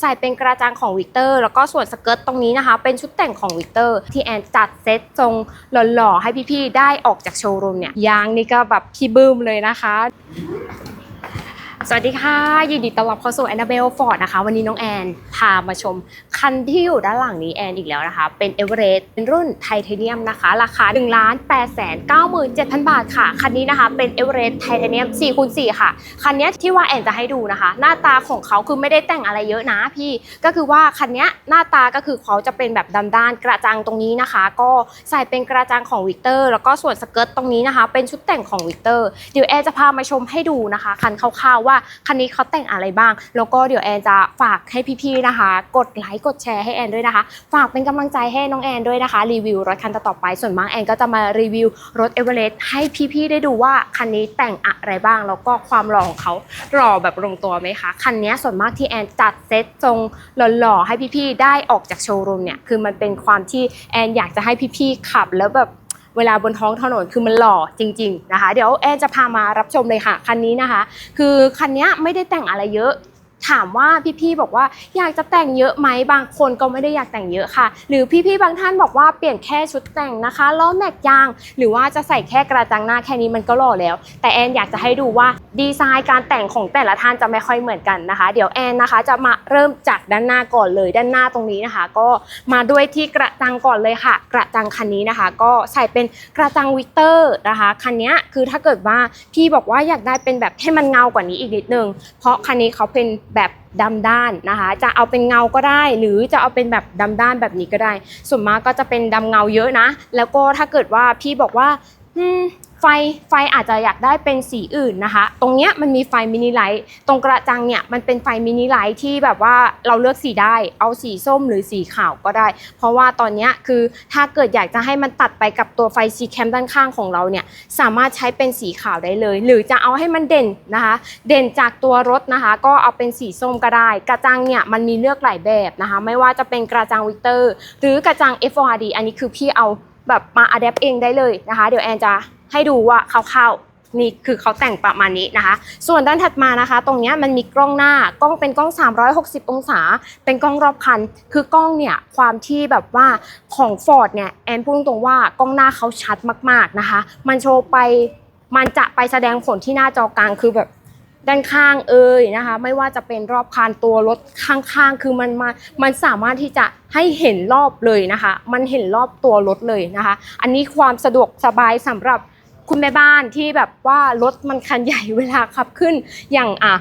ใส่เป็นกระจังของวิกเตอร์แล้วก็ส่วนสเกิร์ตตรงนี้นะคะ เป็นชุดแต่งของวิกเตอร์ที่แอนจัดเซตทรงหล่อๆให้พี่ๆได้ออกจากโชว์รูมเนี่ยยางนี่ก็แบบพี่บื้มเลยนะคะ สวัสดีค่ะ ยินดีต้อนรับเข้าสู่ Annabelle Ford นะคะ วันนี้น้องแอน พามาชม คันที่อยู่ด้านหลังนี้แอนอีกแล้วนะคะ เป็น e v e r e s t เป็นรุ่นไทเทเนียมนะคะ ราคา 1 8 9 7 0 0 0 บาทค่ะ คันนี้นะคะ เป็น e v e r e s t ไทเทเนียม4คูณ4ค่ะ คันนี้ที่ว่าแอนจะให้ดูนะคะ หน้าตาของเขาคือไม่ได้แต่งอะไรเยอะนะพี่ ก็คือว่าคันนี้หน้าตาก็คือเขาจะเป็นแบบดำด้านกระจังตรงนี้นะคะ ก็ใส่เป็นกระจังของวิกเตอร์แล้วก็ส่วนสเกิร์ตตรงนี้นะคะ เป็นชุดแต่งของวิกเตอร์เดี๋ยวแอนจะพามาชมให้ดูนะคะ คันคร่าวๆว่าคันนี้เขาแต่งอะไรบ้าง แล้วก็เดี๋ยวแอนจะฝากให้พี่ๆนะคะ กดไลค์กดแชร์ให้แอนด้วยนะคะ ฝากเป็นกำลังใจให้น้องแอนด้วยนะคะ รีวิวรถคันต่อไป ส่วนมากแอนก็จะมารีวิวรถเอเวอเรสต์ให้พี่ๆได้ดูว่าคันนี้แต่งอะไรบ้าง แล้วก็ความหล่อของเขาหล่อแบบลงตัวไหมคะคันนี้ส่วนมากที่แอนจัดเซตทรงหล่อๆให้พี่ๆได้ออกจากโชว์รูมเนี่ยคือมันเป็นความที่แอนอยากจะให้พี่ๆขับแล้วแบบ เวลาบนท้องถนนคือมันหล่อจริง ๆนะคะ เดี๋ยวแอนจะพามารับชมเลยค่ะคันนี้นะคะ คือคันนี้ไม่ได้แต่งอะไรเยอะ ถามว่าพี่ๆบอกว่าอยากจะแต่งเยอะไหมบางคนก็ไม่ได้อยากแต่งเยอะค่ะ หรือพี่ๆบางท่านบอกว่าเปลี่ยนแค่ชุดแต่งนะคะล้อแม็กยาง หรือว่าจะใส่แค่กระจังหน้าแค่นี้มันก็หล่อแล้ว แต่แอนอยากจะให้ดูว่าดีไซน์การแต่งของแต่ละท่านจะไม่ค่อยเหมือนกันนะคะ เดี๋ยวแอนนะคะจะมาเริ่มจากด้านหน้าก่อนเลยด้านหน้าตรงนี้นะคะ ก็มาด้วยที่กระจังก่อนเลยค่ะ กระจังคันนี้นะคะ ก็ใส่เป็นกระจังวิกเตอร์นะคะคันนี้คือถ้าเกิดว่าพี่บอกว่าอยากได้เป็นแบบให้มันเงากว่านี้อีกนิดนึงเพราะคันนี้เขาเป็นแบบดำด้านนะคะ จะเอาเป็นเงาก็ได้ หรือจะเอาเป็นแบบดำด้านแบบนี้ก็ได้ ส่วนมากก็จะเป็นดำเงาเยอะนะ แล้วก็ถ้าเกิดว่าพี่บอกว่า ไฟไฟอาจจะอยากได้เป็นสีอื่นนะคะ ตรงเนี้ยมันมีไฟมินิไลท์ตรงกระจังเนี่ยมันเป็นไฟมินิไลท์ที่แบบว่าเราเลือกสีได้ เอาสีส้มหรือสีขาวก็ได้ เพราะว่าตอนเนี้ยคือถ้าเกิดอยากจะให้มันตัดไปกับตัวไฟซีแคมด้านข้างของเราเนี่ยสามารถใช้เป็นสีขาวได้เลย หรือจะเอาให้มันเด่นนะคะ เด่นจากตัวรถนะคะ ก็เอาเป็นสีส้มก็ได้ กระจังเนี่ยมันมีเลือกหลายแบบนะคะ ไม่ว่าจะเป็นกระจังวิกเตอร์หรือกระจัง FORD อันนี้คือพี่เอาแบบมาอัดแอปเองได้เลยนะคะ เดี๋ยวแอนจะ ให้ดูว่าคร่าวๆนี่คือเขาแต่งประมาณนี้นะคะ ส่วนด้านถัดมานะคะ ตรงนี้มันมีกล้องหน้ากล้องเป็นกล้อง 360 องศา เป็นกล้องรอบคัน คือกล้องเนี่ยความที่แบบว่าของ Ford เนี่ยแอนพูดตรงๆว่ากล้องหน้าเขาชัดมากๆนะคะ มันโชว์ไปมันจะไปแสดงผลที่หน้าจอกลางคือแบบด้านข้างเอ่ยนะคะ ไม่ว่าจะเป็นรอบคันตัวรถข้างๆ คือมันมามันสามารถที่จะให้เห็นรอบเลยนะคะ มันเห็นรอบตัวรถเลยนะคะ อันนี้ความสะดวกสบายสำหรับ คุณแม่บ้านที่แบบว่ารถมันคันใหญ่เวลาขับขึ้นอย่างอะ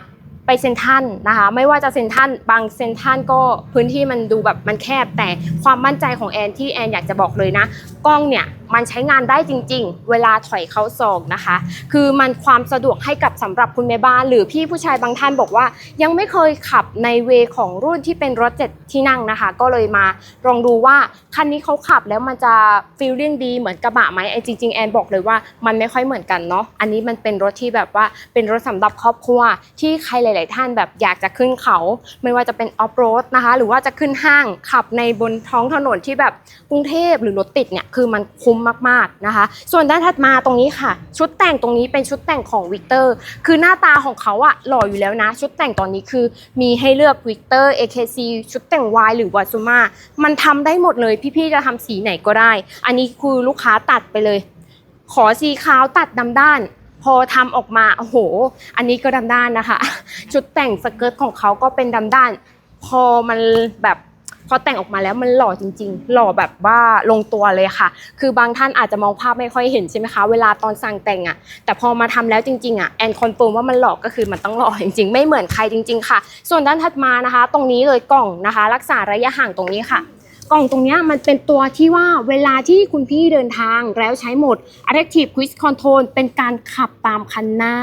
ไปเซนทันนะคะ ไม่ว่าจะเซนทันบางเซนทันก็พื้นที่มันดูแบบมันแคบแต่ความมั่นใจของแอนที่แอนอยากจะบอกเลยนะ กล้องเนี่ยมันใช้งานได้จริง ๆ เวลาถอยเข้าซองนะคะ คือมันความสะดวกให้กับสำหรับคุณแม่บ้าน หรือพี่ผู้ชายบางท่านบอกว่า ยังไม่เคยขับในเวของรุ่นที่เป็นรถเจ็ดที่นั่งนะคะ ก็เลยมาลองดูว่าคันนี้เขาขับแล้วมันจะฟีลลิ่งดีเหมือนกระบะไหมไอ้จริงๆแอนบอกเลยว่ามันไม่ค่อยเหมือนกันเนาะอันนี้มันเป็นรถที่แบบว่าเป็นรถสำหรับครอบครัวที่ใครหลาย ๆ ท่านแบบอยากจะขึ้นเขา ไม่ว่าจะเป็นออฟโรดนะคะ หรือว่าจะขึ้นห้างขับในบนท้องถนนที่แบบกรุงเทพหรือรถติดเนี่ยคือมันคุ้มมากๆนะคะ ส่วนด้านถัดมาตรงนี้ค่ะ ชุดแต่งตรงนี้เป็นชุดแต่งของวิกเตอร์คือหน้าตาของเขาอะหล่ออยู่แล้วนะ ชุดแต่งตอนนี้คือมีให้เลือกวิกเตอร์ AKC ชุดแต่ง Y หรือวาซูมามันทำได้หมดเลยพี่ๆจะทำสีไหนก็ได้ อันนี้คือลูกค้าตัดไปเลย ขอสีขาวตัดดำด้านพอทำออกมาโอ้โห อันนี้ก็ดำด้านนะคะ ชุดแต่งสเกิร์ตของเขาก็เป็นดำด้าน พอมันแบบ พอแต่งออกมาแล้วมันหล่อจริง ๆ หล่อแบบว่าลงตัวเลยค่ะ คือบางท่านอาจจะมองภาพไม่ค่อยเห็นใช่ไหมคะเวลาตอนสั่งแต่งอะ่ะแต่พอมาทำแล้วจริงๆอะ่ะแอนคอนเฟิร์มว่ามันหล่อก็คือมันต้องหล่อจริง ๆ ไม่เหมือนใครจริง ๆ ค่ะ ส่วนด้านถัดมานะคะ ตรงนี้เลยกล่องนะคะ รักษาระยะห่างตรงนี้ค่ะ กล่องตรงนี้มันเป็นตัวที่ว่าเวลาที่คุณพี่เดินทางแล้วใช้หมด Adaptive Cruise Control เป็นการขับตามคันหน้า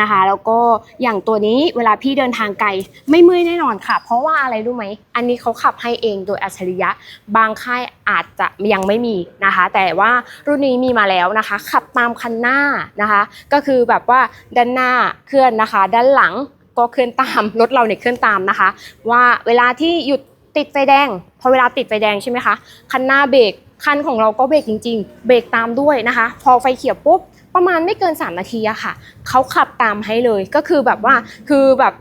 นะคะ แล้วก็อย่างตัวนี้เวลาพี่เดินทางไกลไม่เมื่อยแน่นอนค่ะ เพราะว่าอะไรรู้ไหม อันนี้เขาขับให้เองโดยอัจฉริยะ บางค่ายอาจจะยังไม่มีนะคะ แต่ว่ารุ่นนี้มีมาแล้วนะคะ ขับตามคันหน้านะคะ ก็คือแบบว่าด้านหน้าเคลื่อนนะคะ ด้านหลังก็เคลื่อนตามรถเราเนี่ยเคลื่อนตามนะคะ ว่าเวลาที่หยุด ติดไฟแดง พอเวลาติดไฟแดงใช่ไหมคะ คันหน้าเบรก คันของเราก็เบรกจริง ๆ เบรกตามด้วยนะคะ พอไฟเขียวปุ๊บ ประมาณไม่เกิน 3 นาทีอะค่ะ เขาขับตามให้เลย ก็คือแบบว่า คือแบบ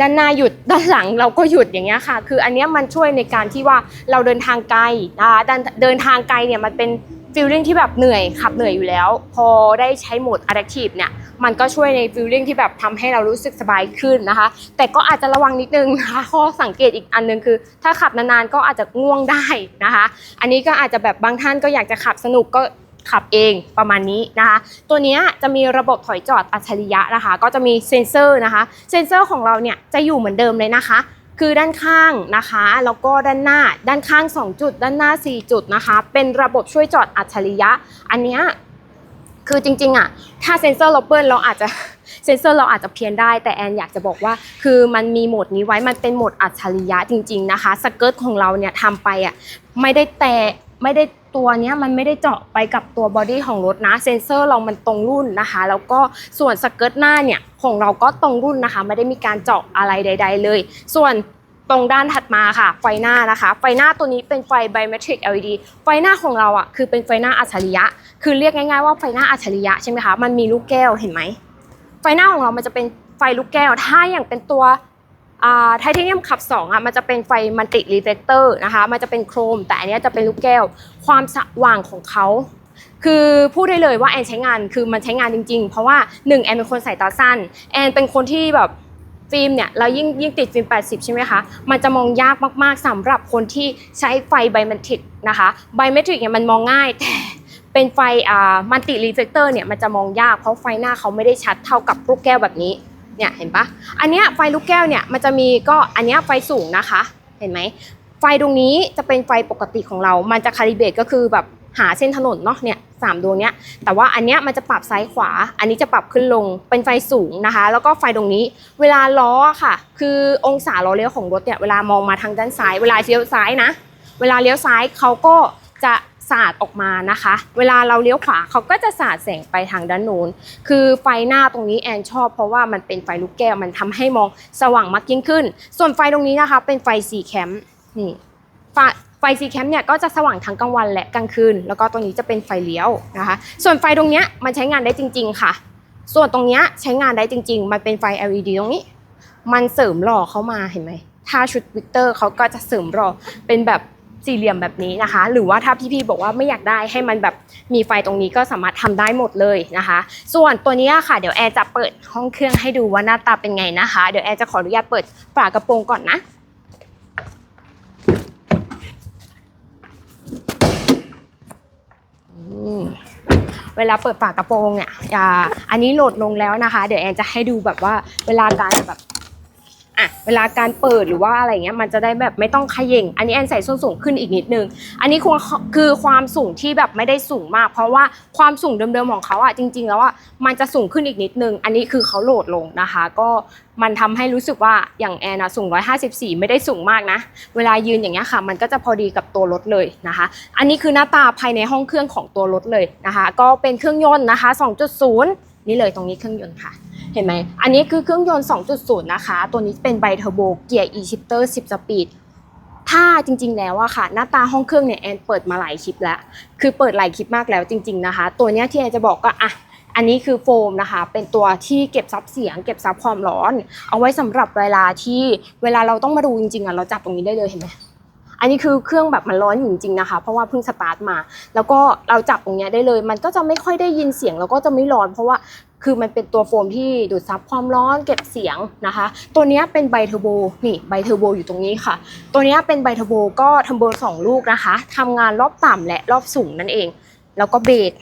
ด้านหน้าหยุดด้านหลังเราก็หยุดอย่างเงี้ยค่ะ คืออันเนี้ยมันช่วยในการที่ว่าเราเดินทางไกลนะคะเดินทางไกลเนี่ยมันเป็น ฟีลลิ่งที่แบบเหนื่อยขับเหนื่อยอยู่แล้ว พอได้ใช้โหมด adaptive เนี่ยมันก็ช่วยในฟีลลิ่งที่แบบทำให้เรารู้สึกสบายขึ้นนะคะ แต่ก็อาจจะระวังนิดนึงนะคะข้อสังเกตอีกอันหนึงคือ ถ้าขับนานๆก็อาจจะง่วงได้นะคะ อันนี้ก็อาจจะแบบบางท่านก็อยากจะขับสนุกก็ขับเองประมาณนี้นะคะ ตัวนี้จะมีระบบถอยจอดอัจฉริยะนะคะ ก็จะมีเซ็นเซอร์นะคะ เซ็นเซอร์ของเราเนี่ยจะอยู่เหมือนเดิมเลยนะคะ คือด้านข้างนะคะ แล้วก็ด้านหน้า ด้านข้าง 2 จุด ด้านหน้า 4 จุดนะคะ เป็นระบบช่วยจอดอัจฉริยะ อันเนี้ยคือจริงๆอะถ้าเซ็นเซอร์เราเปิลเราอาจจะเซ็นเซอร์เราอาจจะเพี้ยนได้ แต่แอนอยากจะบอกว่า คือมันมีโหมดนี้ไว้มันเป็นโหมดอัจฉริยะจริง ๆนะคะ สเกิร์ตของเราเนี่ยทำไปอะไม่ได้แต่ ไม่ได้ตัวเนี้ยมันไม่ได้เจาะไปกับตัวบอดี้ของรถนะเซ็นเซอร์เรามันตรงรุ่นนะคะ แล้วก็ส่วนสเกิร์ตหน้าเนี่ยของเราก็ตรงรุ่นนะคะ ไม่ได้มีการเจาะอะไรใด ๆ เลย ส่วนตรงด้านถัดมาค่ะ ไฟหน้านะคะ ไฟหน้าตัวนี้เป็นไฟ biometric LED ไฟหน้าของเราอะคือเป็นไฟหน้าอัจฉริยะ คือเรียกง่ายๆว่าไฟหน้าอัจฉริยะใช่ไหมคะมันมีลูกแก้วเห็นไหมไฟหน้าของเรามันจะเป็นไฟลูกแก้ว ถ้าอย่างเป็นตัว ไทเทเนียมขับ2อะมันจะเป็นไฟมันติรีเฟกเตอร์นะคะ มันจะเป็นโครม แต่อันนี้จะเป็นลูกแก้ว ความสว่างของเขา คือพูดได้เลยว่าแอนใช้งานคือมันใช้งานจริงๆ เพราะว่าหนึ่งแอนเป็นคนสายตาสั้น แอนเป็นคนที่แบบฟิล์มเนี่ยเรายิ่งยิ่งติดฟิล์ม 80 ใช่ไหมคะ มันจะมองยากมากๆสำหรับคนที่ใช้ไฟไบเมทริกนะคะไบเมทริกเนี่ยมันมองง่ายแต่เป็นไฟอ่ามันติรีเฟกเตอร์เนี่ยมันจะมองยากเพราะไฟหน้าเขาไม่ได้ชัดเท่ากับลูกแก้วแบบนี้ เนี่ยเห็นปะอันเนี้ยไฟลูกแก้วเนี่ยมันจะมีก็อันเนี้ยไฟสูงนะคะ เห็นไหมไฟตรงนี้จะเป็นไฟปกติของเรา มันจะคาลิเบตก็คือแบบหาเส้นถนนเนาะเนี่ยสามดวงเนี้ย แต่ว่าอันเนี้ยมันจะปรับซ้ายขวา อันนี้จะปรับขึ้นลง เป็นไฟสูงนะคะ แล้วก็ไฟตรงนี้ เวลาล้อค่ะ คือองศาล้อเลี้ยวของรถเนี่ย เวลามองมาทางด้านซ้าย เวลาเลี้ยวซ้ายนะ เวลาเลี้ยวซ้ายเขาก็จะ สาดออกมานะคะ เวลาเราเลี้ยวขวาเขาก็จะสาดแสงไปทางด้านโน้นคือไฟหน้าตรงนี้แอนชอบ เพราะว่ามันเป็นไฟลูกแก้วมันทำให้มองสว่างมากยิ่งขึ้น ส่วนไฟตรงนี้นะคะ เป็นไฟสีแคมป์นี่ไฟไฟซีแคมป์เนี่ยก็จะสว่างทั้งกลางวันและกลางคืน แล้วก็ตรงนี้จะเป็นไฟเลี้ยวนะคะ ส่วนไฟตรงเนี้ยมันใช้งานได้จริง ๆ ค่ะ ส่วนตรงเนี้ยใช้งานได้จริง ๆ มันเป็นไฟ LED ตรงนี้ มันเสริมหล่อเข้ามาเห็นไหมถ้าชุดวิกเตอร์เขาก็จะเสริมหล่อเป็นแบบ สี่เหลี่ยมแบบนี้นะคะ หรือว่าถ้าพี่ๆบอกว่าไม่อยากได้ให้มันแบบมีไฟตรงนี้ก็สามารถทำได้หมดเลยนะคะ ส่วนตัวนี้ค่ะเดี๋ยวแอร์จะเปิดห้องเครื่องให้ดูว่าหน้าตาเป็นไงนะคะ เดี๋ยวแอร์จะขออนุญาตเปิดฝากระโปรงก่อนนะเวลาเปิดฝากระโปรงเนี่ยอย่าอันนี้โหลดลงแล้วนะคะ เดี๋ยวแอนจะให้ดูแบบว่าเวลาการแบบ อะเวลาการเปิดหรือว่าอะไรเงี้ยมันจะได้แบบไม่ต้องขย่งอันนี้แอนใส่ส้นสูงขึ้นอีกนิดนึง อันนี้คือคือความสูงที่แบบไม่ได้สูงมาก เพราะว่าความสูงเดิมๆของเขาอะจริง ๆ แล้วอะมันจะสูงขึ้นอีกนิดนึง อันนี้คือเขาโหลดลงนะคะ ก็มันทำให้รู้สึกว่าอย่างแอนอะสูง 154 ไม่ได้สูงมากนะ เวลายืนอย่างเงี้ยค่ะ มันก็จะพอดีกับตัวรถเลยนะคะ อันนี้คือหน้าตาภายในห้องเครื่องของตัวรถเลยนะคะ ก็เป็นเครื่องยนต์นะคะ 2.0 นี่เลยตรงนี้เครื่องยนต์ค่ะ เห็นไหม อันนี้คือเครื่องยนต์ 2.0 นะคะ ตัวนี้เป็นไบเทอร์โบเกียร์ e-shifter 10 สปีด ถ้าจริงๆ แล้วอะค่ะ หน้าตาห้องเครื่องเนี่ยแอนเปิดมาหลายคลิปแล้ว คือเปิดหลายคลิปมากแล้วจริง ๆนะคะ ตัวเนี้ยที่แอนจะบอกก็อะอันนี้คือโฟมนะคะ เป็นตัวที่เก็บซับเสียง เก็บซับความร้อน เอาไว้สำหรับเวลาที่เวลาเราต้องมาดูจริงๆอะเราจับตรงนี้ได้เลยเห็นไหม อันนี้คือเครื่องแบบมันร้อนอยู่จริงๆนะคะ เพราะว่าเพิ่งสตาร์ทมา แล้วก็เราจับตรงเนี้ยได้เลย มันก็จะไม่ค่อยได้ยินเสียงแล้วก็จะไม่ร้อน เพราะว่าคือมันเป็นตัวโฟมที่ดูดซับความร้อนเก็บเสียงนะคะ ตัวนี้เป็นไบเทอร์โบนี่ไบเทอร์โบอยู่ตรงนี้ค่ะ ตัวนี้เป็นไบเทอร์โบก็เทอร์โบสองลูกนะคะทำงานรอบต่ำและรอบสูงนั่นเอง แล้วก็เบรก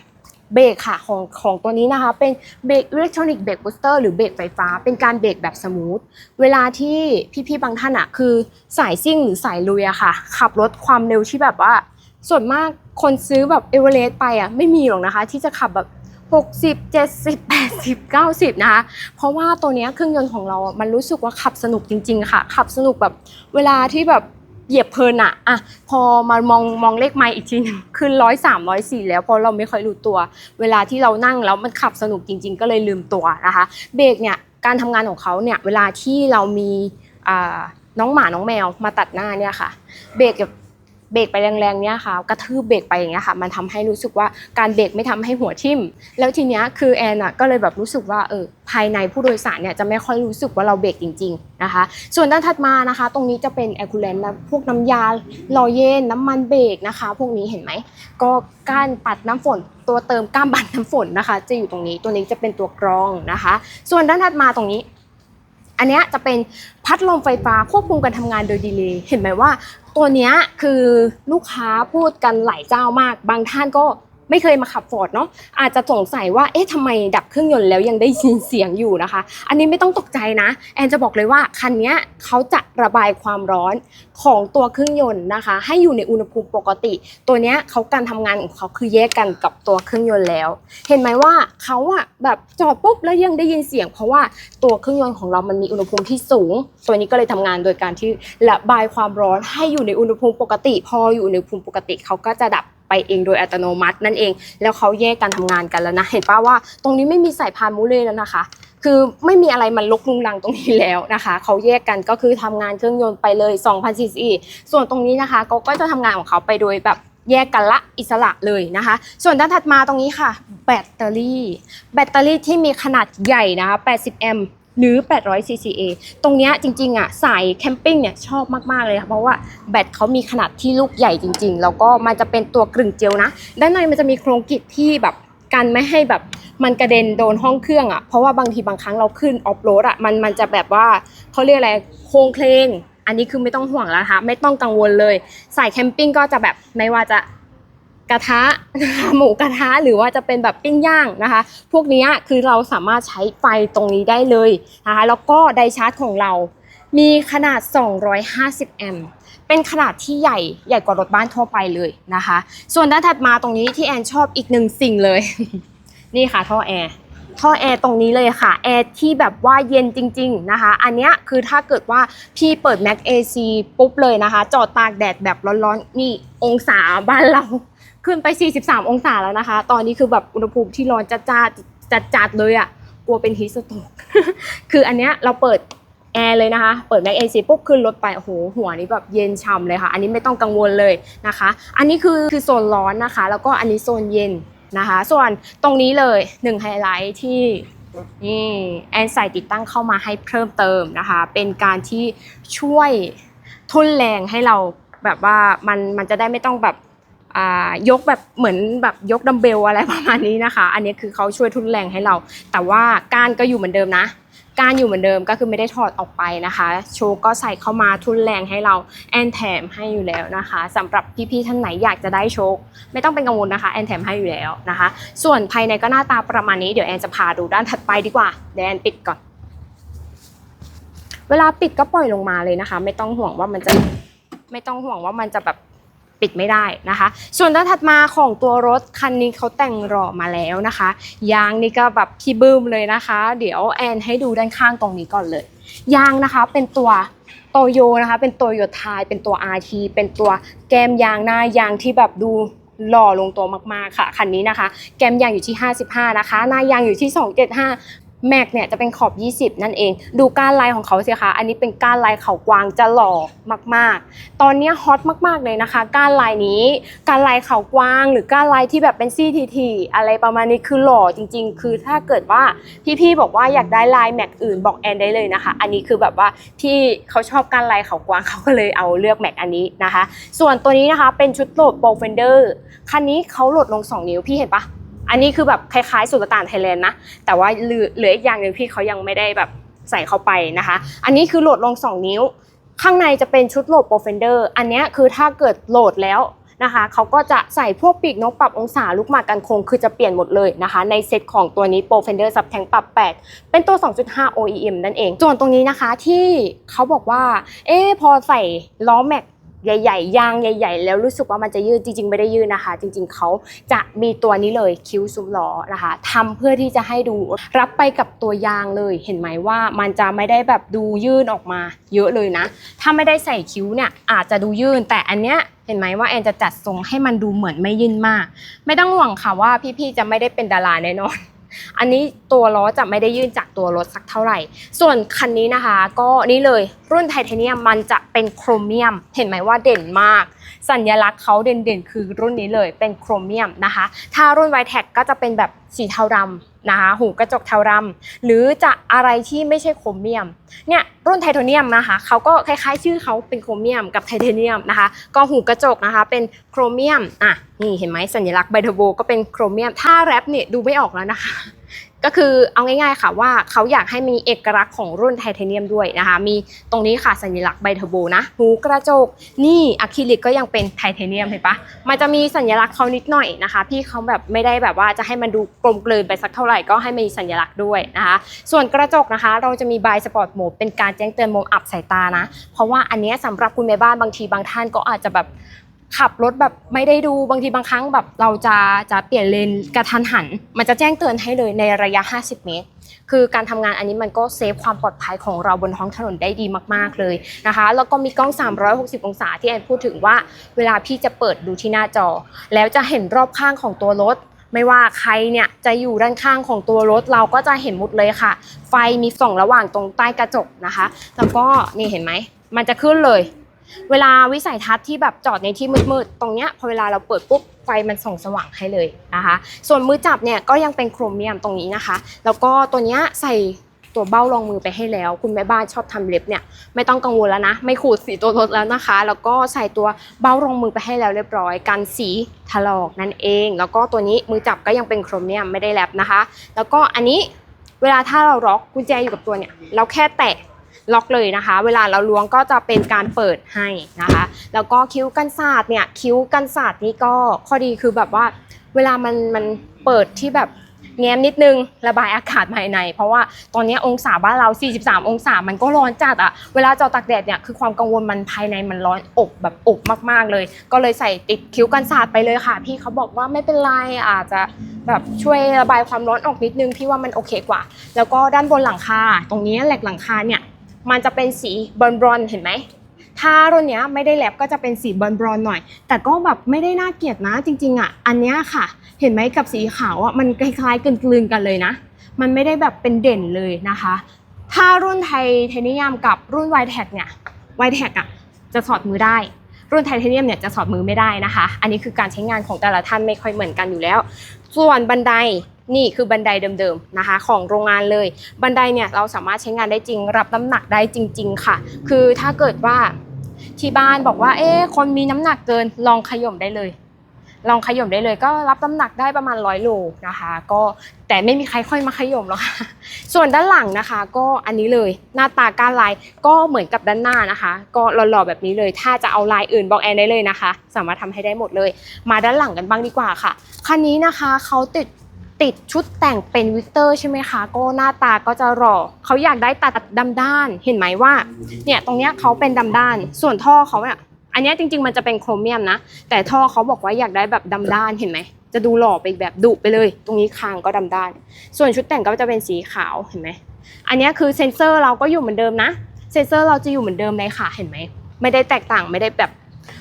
เบรกค่ะของของตัวนี้นะคะ เป็นเบรกอิเล็กทรอนิกส์เบรกบูสเตอร์หรือเบรกไฟฟ้า เป็นการเบรกแบบสมูท เวลาที่พี่ๆบางท่านอะคือสายซิ่งหรือสายลุยอะค่ะ ขับรถความเร็วที่แบบว่า ส่วนมากคนซื้อแบบเอเวอเรสต์ไปอะไม่มีหรอกนะคะ ที่จะขับแบบ60 70 80 90 นะคะ เพราะว่าตัวเนี้ยเครื่องยนต์ของเรา มันรู้สึกว่าขับสนุกจริง ๆ ค่ะ ขับสนุกแบบเวลาที่แบบ เหยียบเพลินอะอะพอมามองมองเลขไม้อีกทีหนึงขึ้นร้อยสามร้อยสี่แล้วเพราะเราไม่ค่อยรู้ตัว เวลาที่เรานั่งแล้วมันขับสนุกจริง ๆ ก็เลยลืมตัวนะคะ เบรกเนี่ยการทำงานของเขาเนี่ยเวลาที่เรามีน้องหมาน้องแมวมาตัดหน้าเนี่ยค่ะ เบรกกับ เบรกไปแรงๆเนี่ยค่ะ กระทืบเบรกไปอย่างเงี้ยค่ะ มันทำให้รู้สึกว่าการเบรกไม่ทำให้หัวทิ่ม แล้วทีเนี้ยคือแอนอะก็เลยแบบรู้สึกว่าเออภายในผู้โดยสารเนี่ยจะไม่ค่อยรู้สึกว่าเราเบรกจริง ๆนะคะ ส่วนด้านถัดมานะคะ ตรงนี้จะเป็นแอคูเลนนะพวกน้ำยาลอเย็นน้ำมันเบรกนะคะ พวกนี้เห็นไหมก็ก้านปัดน้ำฝนตัวเติมก้ามบัดน้ำฝนนะคะ จะอยู่ตรงนี้ตัวนี้จะเป็นตัวกรองนะคะ ส่วนด้านถัดมาตรงนี้อันเนี้ยจะเป็นพัดลมไฟฟ้าควบคุมการทำงานโดยดีเลย์เห็นไหมว่า ตัวเนี้ยคือลูกค้าพูดกันหลายเจ้ามาก บางท่านก็ ไม่เคยมาขับฟอร์ดเนาะอาจจะสงสัยว่าเอ๊ะทำไมดับเครื่องยนต์แล้วยังได้ยินเสียงอยู่นะคะ อันนี้ไม่ต้องตกใจนะ แอนจะบอกเลยว่าคันนี้เขาจะระบายความร้อนของตัวเครื่องยนต์นะคะ ให้อยู่ในอุณหภูมิปกติ ตัวนี้เขาการทำงานของเขาคือแยกกันกับตัวเครื่องยนต์แล้ว เห็นไหมว่าเขาอะแบบจอดปุ๊บแล้วยังได้ยินเสียง เพราะว่าตัวเครื่องยนต์ของเรามันมีอุณหภูมิที่สูง ตัวนี้ก็เลยทำงานโดยการที่ระบายความร้อนให้อยู่ในอุณหภูมิปกติ พออยู่ในอุณหภูมิปกติเขาก็จะดับ เองโดยอัตโนมัตินั่นเอง แล้วเขาแยกการทำงานกันแล้วนะเห็นป่าว่าตรงนี้ไม่มีสายพานมูเลแล้วนะคะ คือไม่มีอะไรมันลกลุงลังตรงนี้แล้วนะคะเขาแยกกันก็คือทำงานเครื่องยนต์ไปเลย2,000ซีซีส่วนตรงนี้นะคะเขาก็จะทำงานของเขาไปโดยแบบแยกกันละอิสระเลยนะคะ ส่วนด้านถัดมาตรงนี้ค่ะ แบตเตอรี่ แบตเตอรี่ที่มีขนาดใหญ่นะคะ80แอมป์ หรือ 800 cca ตรงเนี้ยจริงๆอะสายแคมปิ้งเนี่ยชอบมากๆเลยค่ะเพราะว่าแบตเขามีขนาดที่ลูกใหญ่จริง ๆ แล้วก็มันจะเป็นตัวกลึงเจลนะ ด้านในมันจะมีโครงกิจที่แบบกันไม่ให้แบบมันกระเด็นโดนห้องเครื่องอะเพราะว่าบางทีบางครั้งเราขึ้นออฟโรดอะมันมันจะแบบว่าเขาเรียกอะไรโครงเคลงอันนี้คือไม่ต้องห่วงแล้วนะคะไม่ต้องกังวลเลยสายแคมปิ้งก็จะแบบไม่ว่าจะ กระทะนะคะหมูกระทะหรือว่าจะเป็นแบบปิ้งย่างนะคะ พวกนี้คือเราสามารถใช้ไฟตรงนี้ได้เลยนะคะแล้วก็ไดชาร์จของเรา มีขนาด 250 แอมป์เป็นขนาดที่ใหญ่ใหญ่กว่ารถบ้านทั่วไปเลยนะคะ ส่วนด้านถัดมาตรงนี้ที่แอนชอบอีกหนึ่งสิ่งเลย นี่ค่ะท่อแอร์ท่อแอร์ตรงนี้เลยค่ะแอร์ที่แบบว่าเย็นจริง ๆนะคะ อันนี้คือถ้าเกิดว่าพี่เปิด Mac AC ปุ๊บเลยนะคะ จอดตากแดดแบบร้อนๆนี่องศาบ้านเรา ขึ้นไป 43 องศาแล้วนะคะ ตอนนี้คือแบบอุณหภูมิที่ร้อนจัดจ้าจัดจัดเลยอะ่ะกลัวเป็นฮีสโตรกคืออันเนี้ยเราเปิดแอร์เลยนะคะ เปิด Mac AC ปุ๊บขึ้นรถไป โอ้โห หัวนี้แบบเย็นช่ำเลยค่ะ อันนี้ไม่ต้องกังวลเลยนะคะ อันนี้คือคือโซนร้อนนะคะ แล้วก็อันนี้โซนเย็นนะคะ ส่วนตรงนี้เลยหนึ่งไฮไลท์ที่นี่แอนใส่ติดตั้งเข้ามาให้เพิ่มเติมนะคะ เป็นการที่ช่วยทุนแรงให้เราแบบว่ามันมันจะได้ไม่ต้องแบบ ยกแบบเหมือนแบบยกดัมเบลอะไรประมาณนี้นะคะ อันนี้คือเขาช่วยทุนแรงให้เรา แต่ว่าก้านก็อยู่เหมือนเดิมนะก้านอยู่เหมือนเดิมก็คือไม่ได้ถอดออกไปนะคะ โชว์ก็ใส่เข้ามาทุนแรงให้เราแอนแถมให้อยู่แล้วนะคะสำหรับพี่ๆท่านไหนอยากจะได้โชคไม่ต้องเป็นกังวลนะคะแอนแถมให้อยู่แล้วนะคะ ส่วนภายในก็หน้าตาประมาณนี้เดี๋ยวแอนจะพาดูด้านถัดไปดีกว่าเดี๋ยวแอนปิดก่อน เวลาปิดก็ปล่อยลงมาเลยนะคะ ไม่ต้องห่วงว่ามันจะไม่ต้องห่วงว่ามันจะแบบ ปิดไม่ได้นะคะ ส่วนด้านถัดมาของตัวรถคันนี้เขาแต่งรอมาแล้วนะคะ ยางนี่ก็แบบพี่บึ้มเลยนะคะ เดี๋ยวแอนให้ดูด้านข้างตรงนี้ก่อนเลย ยางนะคะเป็นตัวโตโยนะคะ เป็นตัวโยทายเป็นตัว RT เป็นตัวแกมยางหน้ายางที่แบบดูหล่อลงตัวมากๆค่ะคันนี้นะคะ แกมยางอยู่ที่ 55 นะคะ หน้ายางอยู่ที่ 275 แม็กเนี่ยจะเป็นขอบ 20 นั่นเอง ดูก้านลายของเขาสิคะ อันนี้เป็นก้านลายเขากวางจะหล่อมากๆ ตอนนี้ฮอตมากๆเลยนะคะ ก้านลายนี้ ก้านลายเขากวางหรือก้านลายที่แบบเป็นซี่ทีทีอะไรประมาณนี้คือหล่อจริง ๆ คือถ้าเกิดว่าพี่ๆบอกว่าอยากได้ลายแม็กอื่นบอกแอนได้เลยนะคะ อันนี้คือแบบว่าพี่เขาชอบก้านลายเขากวางเขาก็เลยเอาเลือกแม็กอันนี้นะคะ ส่วนตัวนี้นะคะเป็นชุดโหลดโปรเฟนเดอร์คันนี้เขาโหลดลง 2 นิ้วพี่เห็นปะ อันนี้คือแบบคล้ายๆสุลต่านไทยแลนด์นะ แต่ว่าเหลืออีกอย่างหนึ่งพี่เขายังไม่ได้แบบใส่เข้าไปนะคะ อันนี้คือโหลดลง 2 นิ้ว ข้างในจะเป็นชุดโหลดโปรเฟนเดอร์ อันนี้คือถ้าเกิดโหลดแล้วนะคะเขาก็จะใส่พวกปีกนกปรับองศาลูกหมากกันโคงคือจะเปลี่ยนหมดเลยนะคะ ในเซตของตัวนี้โปรเฟนเดอร์ซับแทงปรับ 8 เป็นตัว 2.5 OEM นั่นเองส่วนตรงนี้นะคะที่เขาบอกว่า เอ๊พอใส่ล้อแม็ก ใหญ่ๆยางใหญ่ ๆ แล้วรู้สึกว่ามันจะยืดจริง ๆ ไม่ได้ยืดนะคะ จริง ๆเขาจะมีตัวนี้เลยคิ้วซุ้มล้อนะคะทำเพื่อที่จะให้ดูรับไปกับตัวยางเลยเห็นไหมว่ามันจะไม่ได้แบบดูยื่นออกมา เยอะเลยนะ ถ้าไม่ได้ใส่คิ้วเนี่ยอาจจะดูยื่น แต่อันเนี้ยเห็นไหมว่าแอนจะจัดทรงให้มันดูเหมือนไม่ยื่นมาก ไม่ต้องห่วงค่ะว่าพี่ๆจะไม่ได้เป็นดาราแน่นอน อันนี้ตัวล้อจะไม่ได้ยื่นจากตัวรถสักเท่าไหร่ ส่วนคันนี้นะคะ ก็นี่เลยรุ่นไทเทเนียมมันจะเป็นโครเมียม เห็นไหมว่าเด่นมาก สัญลักษณ์เขาเด่นๆ คือรุ่นนี้เลยเป็นโครเมียมนะคะ ถ้ารุ่นไวแท็กก็จะเป็นแบบสีเทาดำนะคะ หูกระจกเทาดำหรือจะอะไรที่ไม่ใช่โครเมียม เนี่ยรุ่นไทเทเนียมนะคะเขาก็คล้ายๆ ชื่อเขาเป็นโครเมียมกับไทเทเนียมนะคะ ก็หูกระจกนะคะเป็นโครเมียมอะนี่เห็นไหมสัญลักษณ์ไบเทอร์โบก็เป็นโครเมียม ถ้าแรปเนี่ยดูไม่ออกแล้วนะคะ ก็คือเอาง่ายๆค่ะว่าเขาอยากให้มีเอกลักษณ์ของรุ่นไทเทเนียมด้วยนะคะ มีตรงนี้ค่ะสัญลักษณ์ไบเทอร์โบนะหูกระจก นี่อะคริลิกก็ยังเป็นไทเทเนียมเห็นปะมันจะมีสัญลักษณ์เขานิดหน่อยนะคะ พี่เขาแบบไม่ได้แบบว่าจะให้มันดูกลมกลืนไปสักเท่าไหร่ก็ให้มีสัญลักษณ์ด้วยนะคะ ส่วนกระจกนะคะ เราจะมีบสปอร์ตโหมดเป็นการแจ้งเตือนมุมอับสายตานะ เพราะว่าอันนี้ยสำหรับคุณแม่บ้านบางทีบางท่านก็อาจจะแบบ ขับรถแบบไม่ได้ดูบางทีบางครั้งแบบเราจะจะเปลี่ยนเลนกระทันหัน มันจะแจ้งเตือนให้เลยในระยะ 50 เมตร คือการทำงานอันนี้มันก็เซฟความปลอดภัยของเราบนท้องถนนได้ดีมาก ๆเลยนะคะ แล้วก็มีกล้อง 360 องศาที่แอนพูดถึงว่า เวลาพี่จะเปิดดูที่หน้าจอ แล้วจะเห็นรอบข้างของตัวรถไม่ว่าใครเนี่ยจะอยู่ด้านข้างของตัวรถเราก็จะเห็นหมดเลยค่ะ ไฟมีส่องระหว่างตรงใต้กระจกนะคะ แล้วก็นี่เห็นไหมมันจะขึ้นเลย เวลาวิสัยทัศน์ที่แบบจอดในที่มืดๆ ตรงเนี้ยพอเวลาเราเปิดปุ๊บไฟมันส่องสว่างให้เลยนะคะ ส่วนมือจับเนี่ยก็ยังเป็นโครเมียมตรงนี้นะคะ แล้วก็ตัวเนี้ยใส่ตัวเบ้ารองมือไปให้แล้ว คุณแม่บ้านชอบทำเล็บเนี่ยไม่ต้องกังวลแล้วนะ ไม่ขูดสีตัวรถแล้วนะคะ แล้วก็ใส่ตัวเบ้ารองมือไปให้แล้วเรียบร้อยกันสีถลอกนั่นเอง แล้วก็ตัวนี้มือจับก็ยังเป็นโครเมียมไม่ได้แลบนะคะ แล้วก็อันนี้เวลาถ้าเราล็อกกุญแจอยู่กับตัวเนี่ยเราแค่แตะ ล็อกเลยนะคะ เวลาเราล้วงก็จะเป็นการเปิดให้นะคะ แล้วก็คิ้วกันศาสตร์เนี่ยคิ้วกันศาสตร์นี่ก็ข้อดีคือแบบว่า เวลามันมันเปิดที่แบบแง้มนิดนึงระบายอากาศภายใน เพราะว่าตอนนี้องศาบ้านเรา 43 องศา มันก็ร้อนจัดอะเวลาจอตากแดดเนี่ยคือความกังวลมันภายในมันร้อนอบแบบอบมากๆเลย ก็เลยใส่ติดคิ้วกันศาสตร์ไปเลยค่ะ พี่เขาบอกว่าไม่เป็นไรอาจจะแบบช่วยระบายความร้อนออกนิดนึงพี่ว่ามันโอเคกว่า แล้วก็ด้านบนหลังคาตรงนี้แหลกหลังคาเนี่ย มันจะเป็นสีบรอนบรอนๆเห็นไหมถ้ารุ่นเนี้ยไม่ได้แลบก็จะเป็นสีบรอนบรอนหน่อย แต่ก็แบบไม่ได้น่าเกลียดนะจริงๆอะอันเนี้ยค่ะ เห็นไหมกับสีขาวอะมันคล้ายๆกลืนๆกันเลยนะ มันไม่ได้แบบเป็นเด่นเลยนะคะ ถ้ารุ่นไทเทเนียมกับรุ่นไวแท็กเนี่ยไวแท็กอะจะสอดมือได้รุ่นไทเทเนียมเนี่ยจะสอดมือไม่ได้นะคะ อันนี้คือการใช้งานของแต่ละท่านไม่ค่อยเหมือนกันอยู่แล้ว ส่วนบันได นี่คือบันไดเดิมๆนะคะ ของโรงงานเลย บันไดเนี่ยเราสามารถใช้งานได้จริง รับน้ำหนักได้จริง ๆ ค่ะ คือถ้าเกิดว่าที่บ้านบอกว่า เอ๊ะคนมีน้ำหนักเกินลองขย่มได้เลย ลองขย่มได้เลยก็รับน้ำหนักได้ประมาณร้อยโลนะคะ ก็แต่ไม่มีใครค่อยมาขย่มหรอกค่ะส่วนด้านหลังนะคะ ก็อันนี้เลยหน้าตาการลายก็เหมือนกับด้านหน้านะคะ ก็หล่อๆแบบนี้เลย ถ้าจะเอาลายอื่นบอกแอนได้เลยนะคะ สามารถทำให้ได้หมดเลย มาด้านหลังกันบ้างดีกว่าค่ะคันนี้นะคะเขาติด ติดชุดแต่งเป็นวิกเตอร์ใช่ไหมคะก็หน้าตาก็จะหล่อเขาอยากได้ตัดดำด้าน เห็นไหมว่า เนี่ยตรงเนี้ยเขาเป็นดำด้าน ส่วนท่อเขาเนี่ยอันนี้จริง ๆ มันจะเป็นโครเมียมนะ แต่ท่อเขาบอกว่าอยากได้แบบดำด้านเห็นไหม จะดูหล่อไปแบบดุไปเลย ตรงนี้คางก็ดำด้าน ส่วนชุดแต่งก็จะเป็นสีขาวเห็นไหม อันนี้คือเซนเซอร์เราก็อยู่เหมือนเดิมนะ เซนเซอร์เราจะอยู่เหมือนเดิมเลยค่ะเห็นไหม ไม่ได้แตกต่างไม่ได้แบบ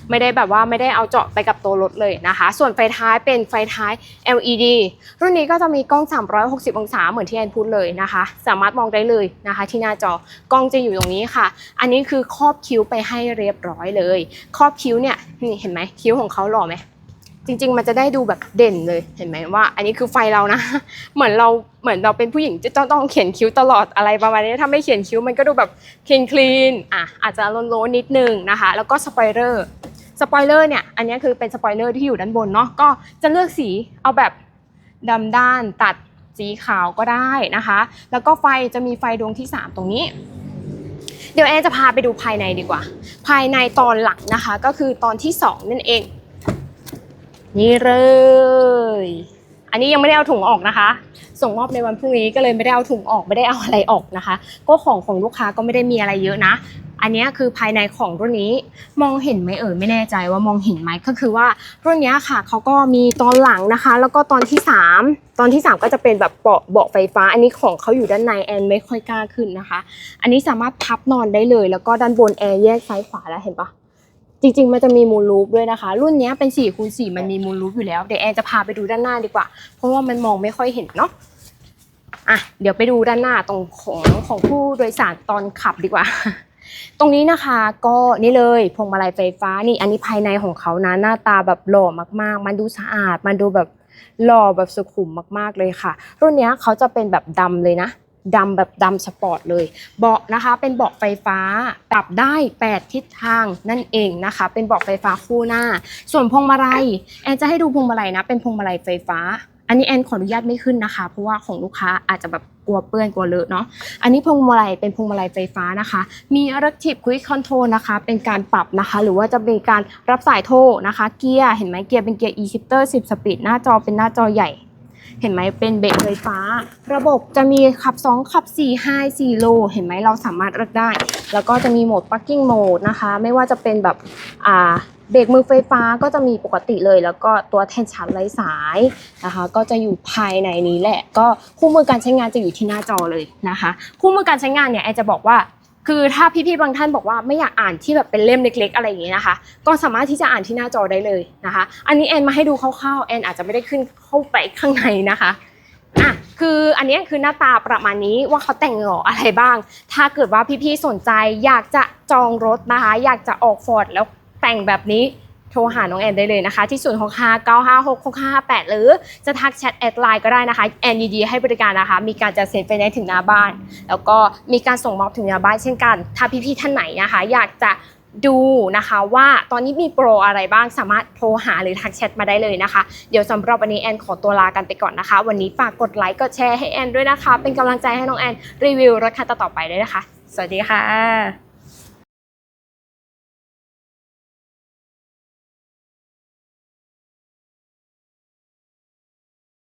ไม่ได้แบบว่าไม่ได้เอาเจาะไปกับตัวรถเลยนะคะ ส่วนไฟท้ายเป็นไฟท้าย LED รุ่นนี้ก็จะมีกล้อง 360 องศาเหมือนที่แอนพูดเลยนะคะ สามารถมองได้เลยนะคะ ที่หน้าจอกล้องจะอยู่ตรงนี้ค่ะ อันนี้คือครอบคิ้วไปให้เรียบร้อยเลย ครอบคิ้วเนี่ยนี่เห็นไหมคิ้วของเขาหล่อไหม จริง ๆ มันจะได้ดูแบบเด่นเลยเห็นไหมว่า อันนี้คือไฟเรานะ เหมือนเราเหมือนเราเป็นผู้หญิงจะต้องเขียนคิ้วตลอดอะไรประมาณนี้ถ้าไม่เขียนคิ้วมันก็ดูแบบคลีนคลีนอะอาจจะโลนๆนิดนึงนะคะ แล้วก็สปอยเลอร์สปอยเลอร์เนี่ยอันนี้คือเป็นสปอยเลอร์ที่อยู่ด้านบนเนาะก็จะเลือกสีเอาแบบดำด้านตัดสีขาวก็ได้นะคะ แล้วก็ไฟจะมีไฟดวงที่ 3 ตรงนี้ เดี๋ยวแอนจะพาไปดูภายในดีกว่า ภายในตอนหลังนะคะ ก็คือตอนที่ 2 นั่นเอง นี่เลย อันนี้ยังไม่ได้เอาถุงออกนะคะ ส่งมอบในวันพรุ่งนี้ก็เลยไม่ได้เอาถุงออกไม่ได้เอาอะไรออกนะคะ ก็ของของลูกค้าก็ไม่ได้มีอะไรเยอะนะ อันนี้คือภายในของรุ่นนี้มองเห็นไหมเอ่ยไม่แน่ใจว่ามองเห็นไหมก็คือว่ารุ่นนี้ค่ะเขาก็มีตอนหลังนะคะ แล้วก็ตอนที่ 3 ตอนที่ 3 ก็จะเป็นแบบเบาะเบาะไฟฟ้า อันนี้ของเขาอยู่ด้านในแอนไม่ค่อยกล้าขึ้นนะคะ อันนี้สามารถพับนอนได้เลย แล้วก็ด้านบนแอร์แยกซ้ายขวาแล้วเห็นปะ จริง ๆ มันจะมีมูลรูปด้วยนะคะ รุ่นนี้เป็น4คูณ4มันมีมูลรูปอยู่แล้ว เดี๋ยวแอนจะพาไปดูด้านหน้าดีกว่า เพราะว่ามันมองไม่ค่อยเห็นเนาะอะเดี๋ยวไปดูด้านหน้าตรงของของผู้โดยสารตอนขับดีกว่า ตรงนี้นะคะก็นี่เลยพวงมาลัยไฟฟ้านี่อันนี้ภายในของเขานะหน้าตาแบบหล่อมากๆ มันดูสะอาด มันดูแบบหล่อแบบสุขุมมากๆเลยค่ะ รุ่นนี้เขาจะเป็นแบบดำเลยนะ ดำแบบดำสปอร์ตเลย เบาะนะคะเป็นเบาะไฟฟ้าปรับได้ 8 ทิศทางนั่นเองนะคะ เป็นเบาะไฟฟ้าคู่หน้า ส่วนพวงมาลัยแอนจะให้ดูพวงมาลัยนะ เป็นพวงมาลัยไฟฟ้า อันนี้แอนขออนุญาตไม่ขึ้นนะคะ เพราะว่าของลูกค้าอาจจะแบบกลัวเปื้อนกลัวเลอะเนาะ อันนี้พวงมาลัยเป็นพวงมาลัยไฟฟ้านะคะ มี Adaptive Quick Control นะคะ เป็นการปรับนะคะ หรือว่าจะเป็นการรับสายโทรนะคะ เกียร์เห็นไหมเกียร์เป็นเกียร์ e-shifter 10สปีดหน้าจอเป็นหน้าจอใหญ่ เห็นไหมเป็นเบรกไฟฟ้า ระบบจะมีขับ 2 ขับ4 High 4 Low เห็นไหมเราสามารถเลือกได้ แล้วก็จะมีโหมด Parking Mode นะคะ ไม่ว่าจะเป็นแบบอ่าเบรกมือไฟฟ้าก็จะมีปกติเลย แล้วก็ตัวแทนชาร์จไร้สายนะคะ ก็จะอยู่ภายในนี้แหละ ก็คู่มือการใช้งานจะอยู่ที่หน้าจอเลยนะคะ คู่มือการใช้งานเนี่ยแอจะบอกว่า คือถ้าพี่ๆบางท่านบอกว่าไม่อยากอ่านที่แบบเป็นเล่มเล็ก ๆ อะไรอย่างนี้นะคะ ก็สามารถที่จะอ่านที่หน้าจอได้เลยนะคะ อันนี้แอนมาให้ดูคร่าวๆแอนอาจจะไม่ได้ขึ้นเข้าไปข้างในนะคะอะคืออันนี้คือหน้าตาประมาณนี้ว่าเขาแต่งหล่ออะไรบ้าง ถ้าเกิดว่าพี่ๆสนใจอยากจะจองรถนะคะ อยากจะออกฟอร์ดแล้วแต่งแบบนี้ โทรหาน้องแอนได้เลยนะคะ ที่ 0 6 5 9 5 6 6 5 8 หรือจะทักแชทแอดไลน์ก็ได้นะคะ แอนยินดีให้บริการนะคะ มีการจัดเซ็นไฟแนถึงหน้าบ้าน แล้วก็มีการส่งมอบถึงหน้าบ้านเช่นกัน ถ้าพี่ๆท่านไหนนะคะ อยากจะดูนะคะว่าตอนนี้มีโปรอะไรบ้างสามารถโทรหาหรือทักแชทมาได้เลยนะคะ เดี๋ยวสำหรับวันนี้แอนขอตัวลากันไปก่อนนะคะ วันนี้ฝากกดไลค์กดแชร์ให้แอนด้วยนะคะ เป็นกำลังใจให้น้องแอนรีวิวรถคันต่อไปด้วยนะคะ สวัสดีค่ะ